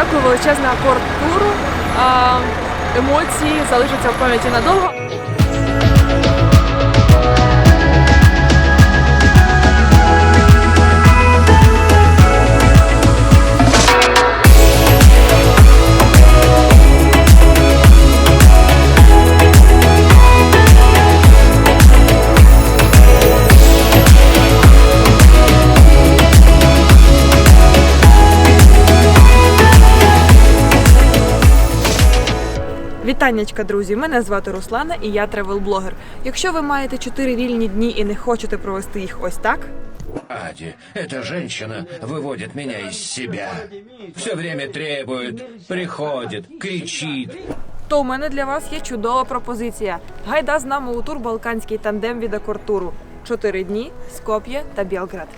Дякую величезне акорд туру. Емоції залишаться в пам'яті надовго. Вітаннячка, друзі! Мене звати Руслана і я тревел-блогер. Якщо ви маєте 4 вільні дні і не хочете провести їх ось так, Ади, эта женщина выводит меня из себя. Все время требует, приходит, кричит. то у мене для вас є чудова пропозиція. Гайда з нами у тур Балканський тандем від Акортуру. Чотири дні, Скоп'є та Білград.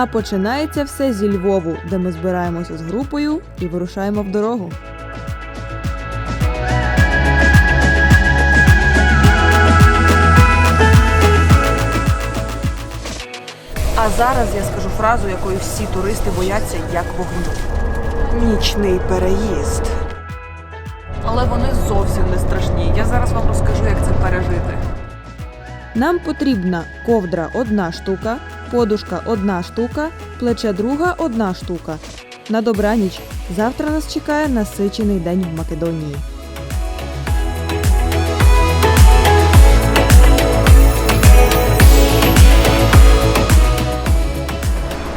А починається все зі Львову, де ми збираємося з групою і вирушаємо в дорогу. А зараз я скажу фразу, якою всі туристи бояться як вогню. Нічний переїзд. Але вони зовсім не страшні. Я зараз вам розкажу, як це пережити. Нам потрібна ковдра одна штука, подушка одна штука, плече друга одна штука. На добраніч. Завтра нас чекає насичений день в Македонії.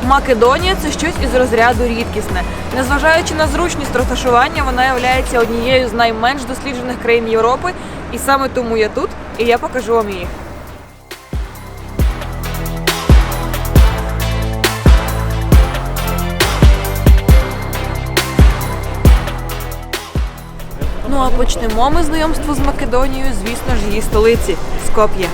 Македонія це щось із розряду рідкісне. Незважаючи на зручність розташування, вона є однією з найменш досліджених країн Європи, і саме тому я тут, і я покажу вам її. Ну а почнемо ми знайомство з Македонією, звісно ж, її столиці Скоп'є.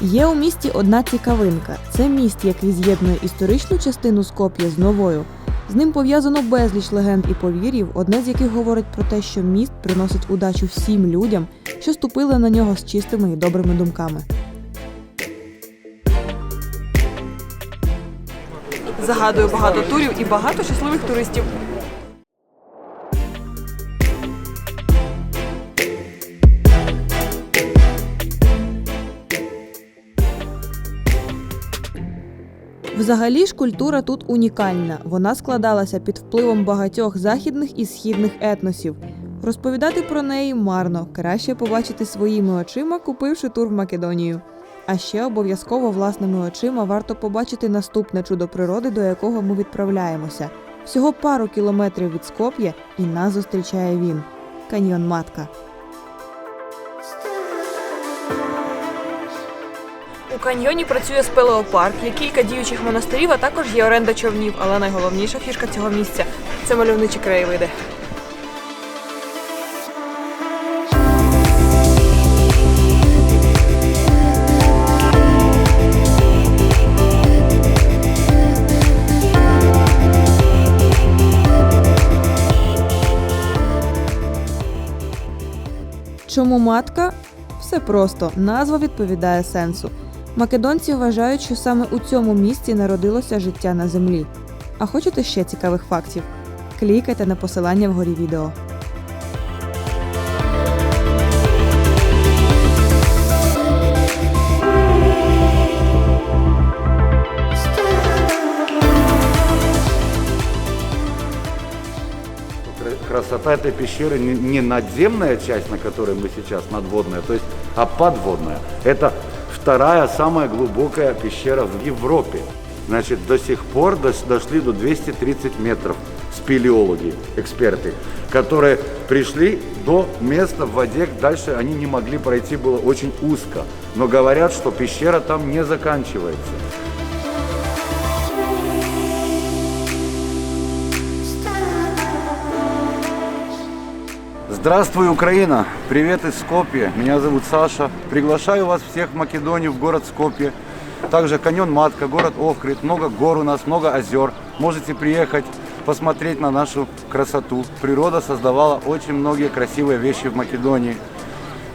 Є у місті одна цікавинка. Це міст, який з'єднує історичну частину Скоп'я з новою. З ним пов'язано безліч легенд і повір'їв, одне з яких говорить про те, що міст приносить удачу всім людям, що ступили на нього з чистими і добрими думками. Загадую багато турів і багато щасливих туристів. Взагалі ж культура тут унікальна. Вона складалася під впливом багатьох західних і східних етносів. Розповідати про неї марно, краще побачити своїми очима, купивши тур в Македонію. А ще обов'язково власними очима варто побачити наступне чудо природи, до якого ми відправляємося. Всього пару кілометрів від Скоп'я, і нас зустрічає він каньйон Матка. У каньйоні працює спелеопарк, є кілька діючих монастирів, а також є оренда човнів. Але найголовніша фішка цього місця це мальовничі краєвиди. Чому матка? Все просто, назва відповідає сенсу. Македонці вважають, що саме у цьому місці народилося життя на землі. А хочете ще цікавих фактів? Клікайте на посилання вгорі відео. Красота этой пещеры не, надземная часть, на которой мы сейчас, надводная, то есть, а подводная. Это вторая самая глубокая пещера в Европе. Значит, до сих пор дошли до 230 метров спелеологи, эксперты, которые пришли до места в воде, дальше они не могли пройти, было очень узко. Но говорят, что пещера там не заканчивается. Здравствуй, Украина! Привет из Скопья. Меня зовут Саша. Приглашаю вас всех в Македонию, в город Скопье. Также каньон Матка, город Охрид. Много гор у нас, много озер. Можете приехать, посмотреть на нашу красоту. Природа создавала очень многие красивые вещи в Македонии.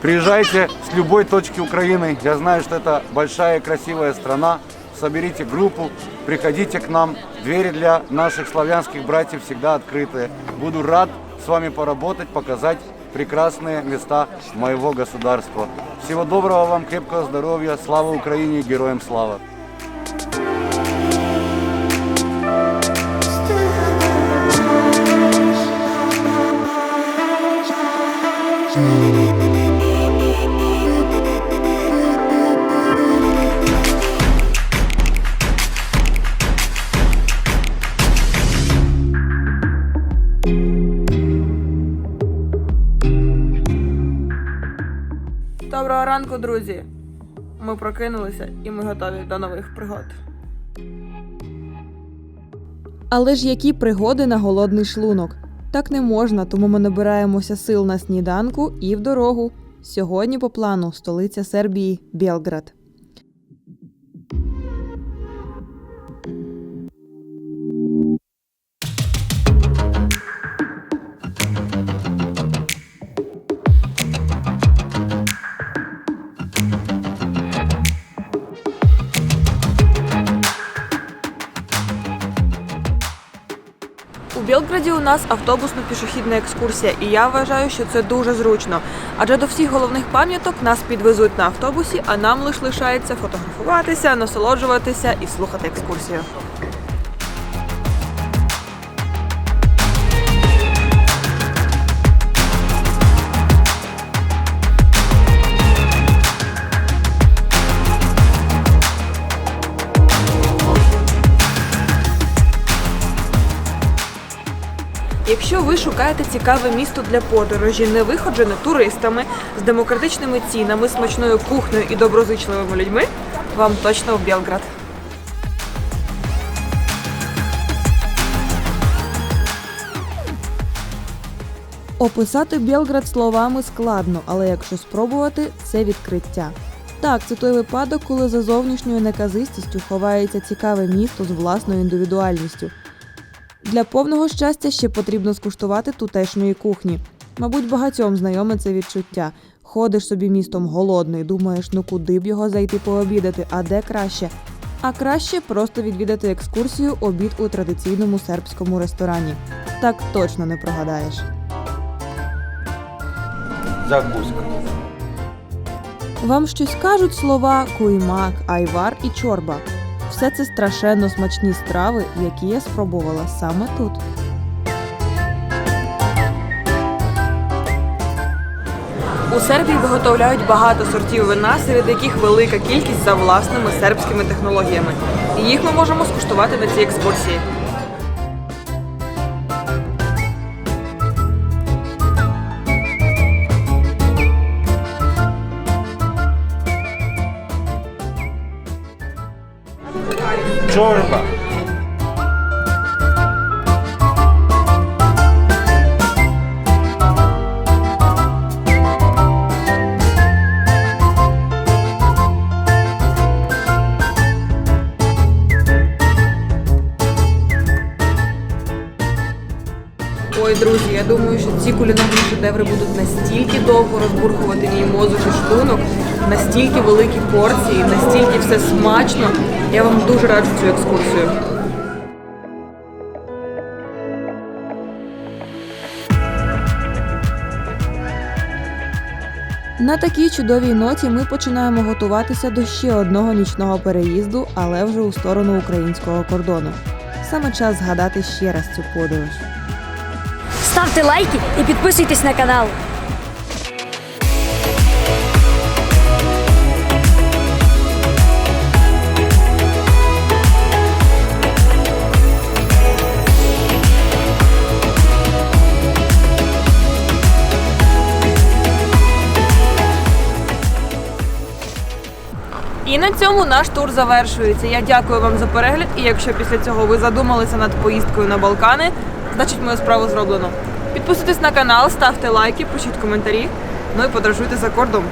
Приезжайте с любой точки Украины. Я знаю, что это большая красивая страна. Соберите группу, приходите к нам. Двери для наших славянских братьев всегда открыты. Буду рад с вами поработать, показать прекрасные места моего государства. Всего доброго вам, крепкого здоровья, слава Украине и героям слава! Доброго ранку, друзі! Ми прокинулися і ми готові до нових пригод. Але ж які пригоди на голодний шлунок? Так не можна, тому ми набираємося сил на сніданку і в дорогу. Сьогодні по плану столиця Сербії Білград. У Білграді у нас автобусно-пішохідна екскурсія, і я вважаю, що це дуже зручно. Адже до всіх головних пам'яток нас підвезуть на автобусі, а нам лише лишається фотографуватися, насолоджуватися і слухати екскурсію. Якщо ви шукаєте цікаве місто для подорожі, не виходжене туристами з демократичними цінами, смачною кухнею і доброзичливими людьми, вам точно в Білград. Описати Білград словами складно, але якщо спробувати, це відкриття. Так, це той випадок, коли за зовнішньою неказистістю ховається цікаве місто з власною індивідуальністю. Для повного щастя ще потрібно скуштувати тутешньої кухні. Мабуть, багатьом знайоме це відчуття. Ходиш собі містом голодний, думаєш, ну куди б його зайти пообідати, а де краще. А краще просто відвідати екскурсію обід у традиційному сербському ресторані. Так точно не прогадаєш. Закуска. Вам щось кажуть слова куймак, айвар і чорба. Все це страшенно смачні страви, які я спробувала саме тут. У Сербії виготовляють багато сортів вина, серед яких велика кількість за власними сербськими технологіями. І їх ми можемо скуштувати на цій екскурсії. Друзі, я думаю, що ці кулінарні шедеври будуть настільки довго розбурхувати мій мозок і шлунок, настільки великі порції, настільки все смачно. Я вам дуже раджу цю екскурсію. На такій чудовій ноті ми починаємо готуватися до ще одного нічного переїзду, але вже у сторону українського кордону. Саме час згадати ще раз цю подорож. Ставте лайки і підписуйтесь на канал. І на цьому наш тур завершується. Я дякую вам за перегляд. І якщо після цього ви задумалися над поїздкою на Балкани, значить мою справу зроблено. Підписуйтесь на канал, ставте лайки, пишіть коментарі. Ну і подорожуйте за кордон.